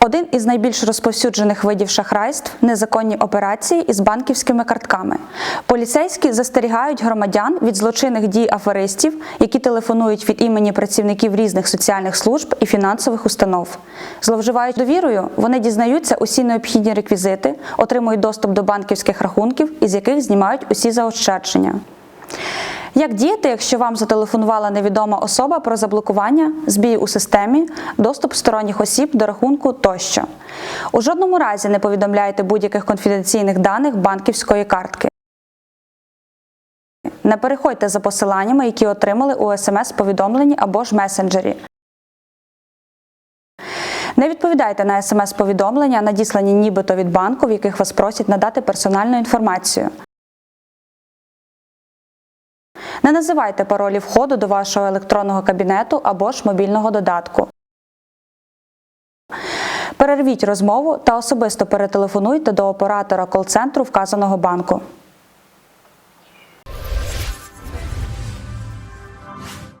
Один із найбільш розповсюджених видів шахрайств незаконні операції із банківськими картками. Поліцейські застерігають громадян від злочинних дій аферистів, які телефонують від імені працівників різних соціальних служб і фінансових установ. Зловживають довірою, вони дізнаються усі необхідні реквізити, отримують доступ до банківських рахунків, із яких знімають усі заощадження. Як діяти, якщо вам зателефонувала невідома особа про заблокування, збій у системі, доступ сторонніх осіб до рахунку тощо? У жодному разі не повідомляйте будь-яких конфіденційних даних банківської картки. Не переходьте за посиланнями, які отримали у смс-повідомленні або ж месенджері. Не відповідайте на смс-повідомлення, надіслані нібито від банку, в яких вас просять надати персональну інформацію. Не називайте паролі входу до вашого електронного кабінету або ж мобільного додатку. Перервіть розмову та особисто перетелефонуйте до оператора кол-центру вказаного банку.